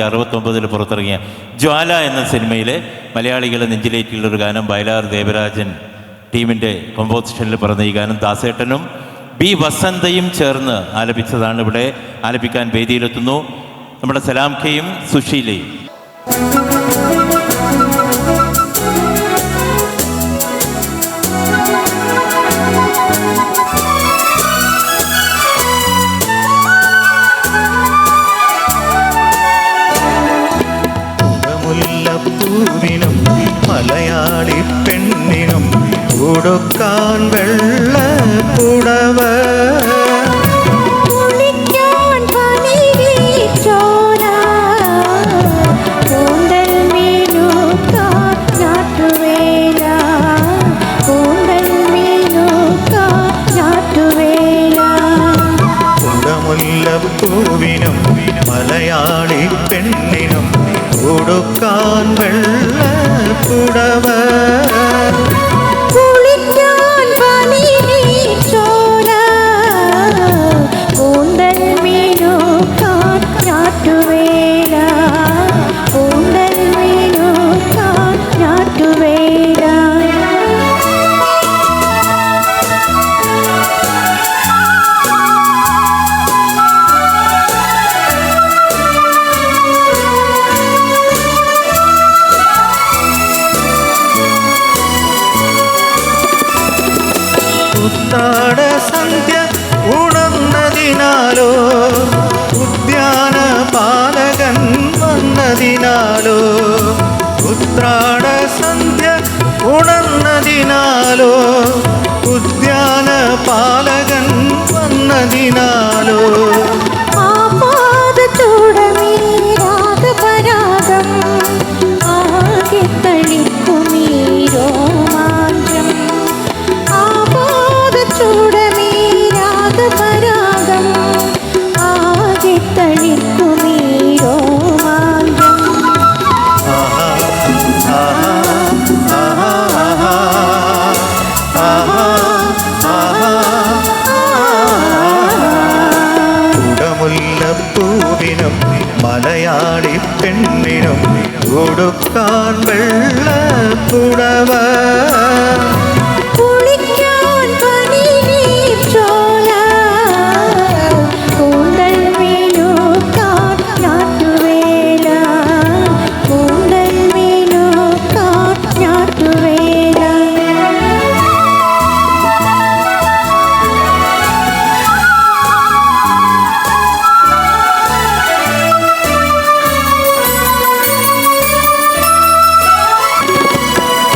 അറുപത്തൊമ്പതിൽ പുറത്തിറങ്ങിയ ജ്വാല എന്ന സിനിമയിലെ മലയാളികളെ നെഞ്ചിലേറ്റിയുള്ള ഒരു ഗാനം വയലാർ ദേവരാജൻ ടീമിന്റെ കോമ്പോസിഷനിൽ പറഞ്ഞ ഈ ഗാനം ദാസേട്ടനും ബി വസന്തയും ചേർന്ന് ആലപിച്ചതാണ് ഇവിടെ ആലപിക്കാൻ വേദിയിലെത്തുന്നു. നമ്മുടെ സലാംഖയും സുശീലയും. ഉടുക്കാൻ വെള്ള പുടവ. പൂവിനും മലയാളി പെണ്ണിനും കൊടുക്കാൻ വെള്ള പുടവ. ഉത്താട സന്ധ്യ ഉണർന്നതിനാലോ? ഉദ്യാന പാലകൻ വന്നതിനാലോ? ഉത്രാട സന്ധ്യ ഉണർന്നതിനാലോ? ഉദ്യാന പാലകൻ കുടമുല്ലപ്പൂവിനും മലയാളി പെണ്ണിനും ഉടുക്കാൻ വെള്ള പുടവ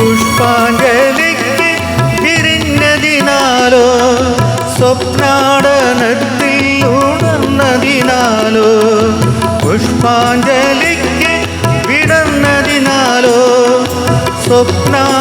പുഷ്പാഞ്ജലിക്ക് തിരിഞ്ഞതിനാലോ സ്വപ്നാടനത്തിൽ ഉണർന്നതിനാലോ പുഷ്പാഞ്ജലിക്ക് വിടർന്നതിനാലോ സ്വപ്നാടനത്തിൽ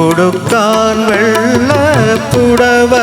ഉടുക്കാൻ വെള്ള പുടവ